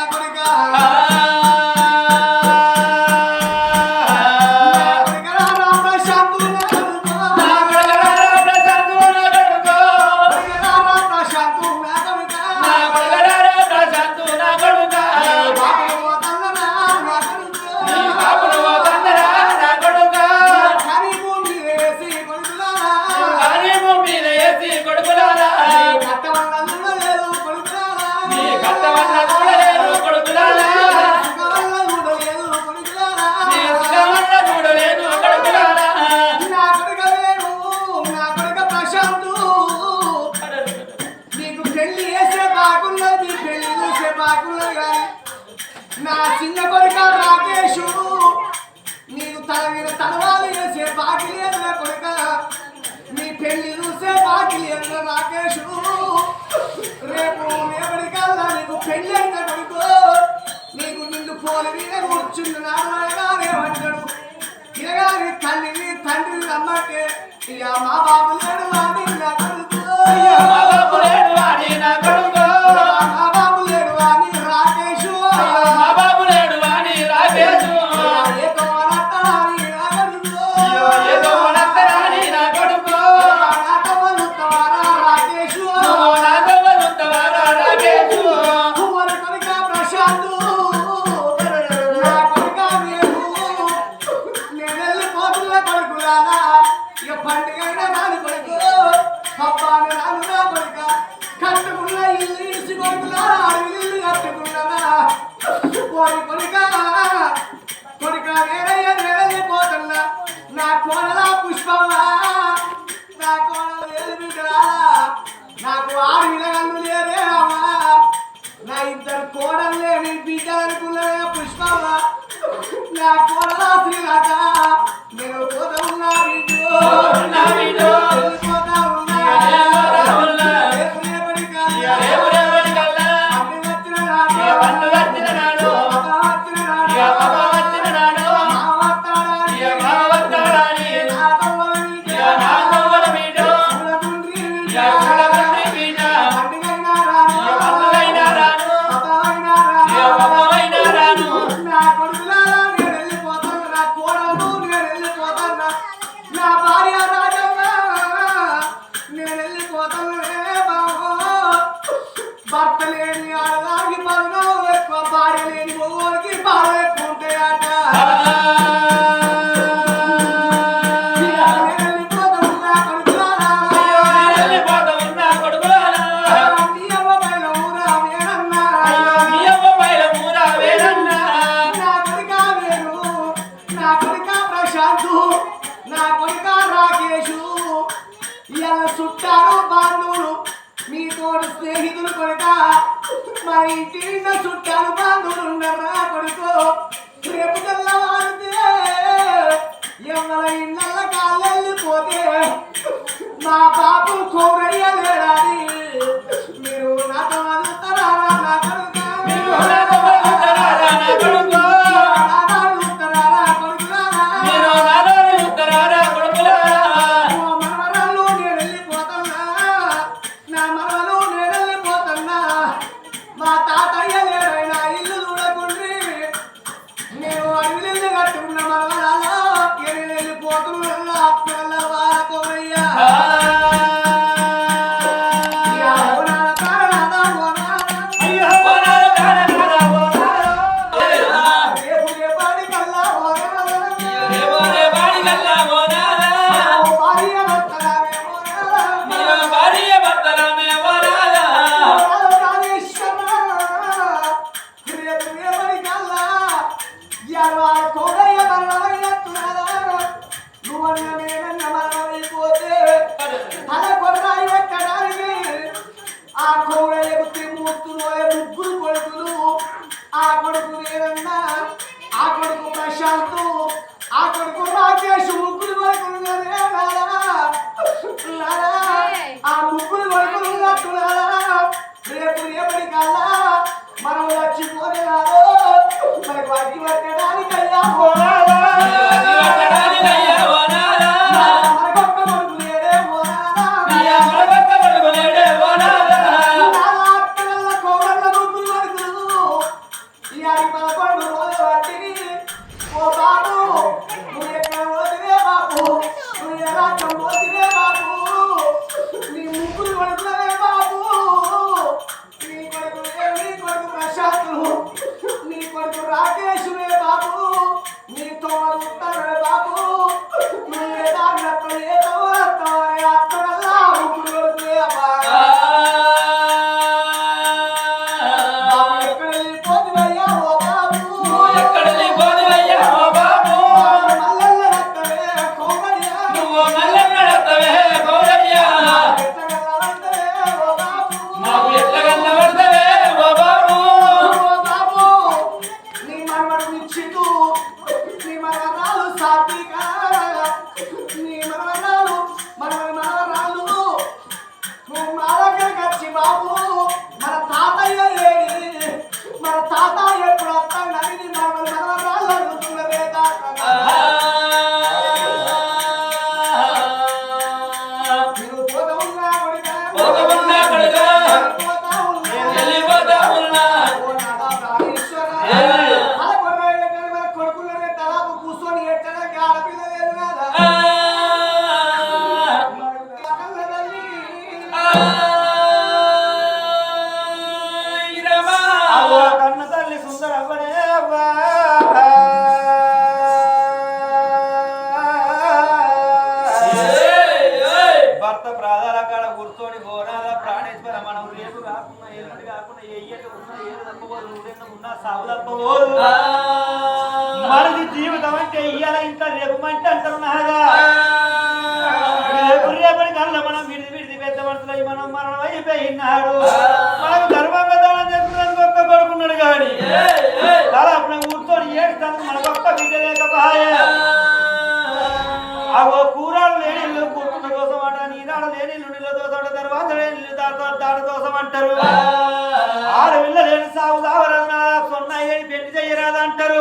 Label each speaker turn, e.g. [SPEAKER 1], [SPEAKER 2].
[SPEAKER 1] నా చిన్న కొడుక రాకేషు నీకు తల మీద తలవాలి చేసే బాకి లేదు కొడుక. మీ పెళ్ళి చూసే బాకి లేదు రాకేషు రేపు ఎవరికల్లా నీకు పెళ్ళి అయిన కొడుకు. నీకు నిన్ను పోలి మీద కూర్చున్నాడు ఇలాగా నీ తల్లిని తండ్రిని అమ్మకే ఇక మా బాబు లేడు అని ఓరి కొనిక కొనిక నేరయ్య నేరయ్య పోతన్న నా కోడల పుష్పమా. నా కోడలు లేదు బిడ్డరా నాకు ఆరు విలగన్ను లేదే నా ఇద్దరు కోడలు లేని బిడ్డలు అనుకున్నా పుష్పమా. నా కోడల శ్రీలత. నేను పోత ఉన్నా బిడ్డు Yeah. మా ఇంటి నిండా చుట్టాలు బాంధులు ఉన్నారా కొడుకో రేపు తెల్లవారితే ఎవరి ఇళ్ళ మా పాపం కోరయ్యలేడాలి కాడ కూర్చొని గోనాల ప్రాణేశ్వర మనం రేపు కాకుండా ఎల్లుండి కాకుండా ఎయ్యట ఉన్నా ఏది తప్పబోదు నూరెన్న ఉన్నా సాగు తప్పబోదు మనది జీవితం అంటే ఇయ్యాల ఇంత రేపు మంచి అంటారు నాగా రేపు రేపటి కల్లా మనం విడిది విడిది పెద్ద మనుషులై మనం మరణం అయిపోయినాడు మనకు గర్వంగా దానం చెప్పినందుకు ఒక్క కొడుకున్నాడు కానీ. అలా అప్పుడు కూర్చొని ఏడుస్తాను మన గొప్ప బిడ్డ లేకపోయే. ఆ. ఓ కూరలు లేని అంట నీదాడ లేని ఇల్లు నీళ్ళ దోస తర్వాత లేని దాడ దోసం అంటారు. ఆడపిల్ల లేని సాగు దావరాదు సొన్న పెళ్ళి చెయ్యరాదు అంటారు.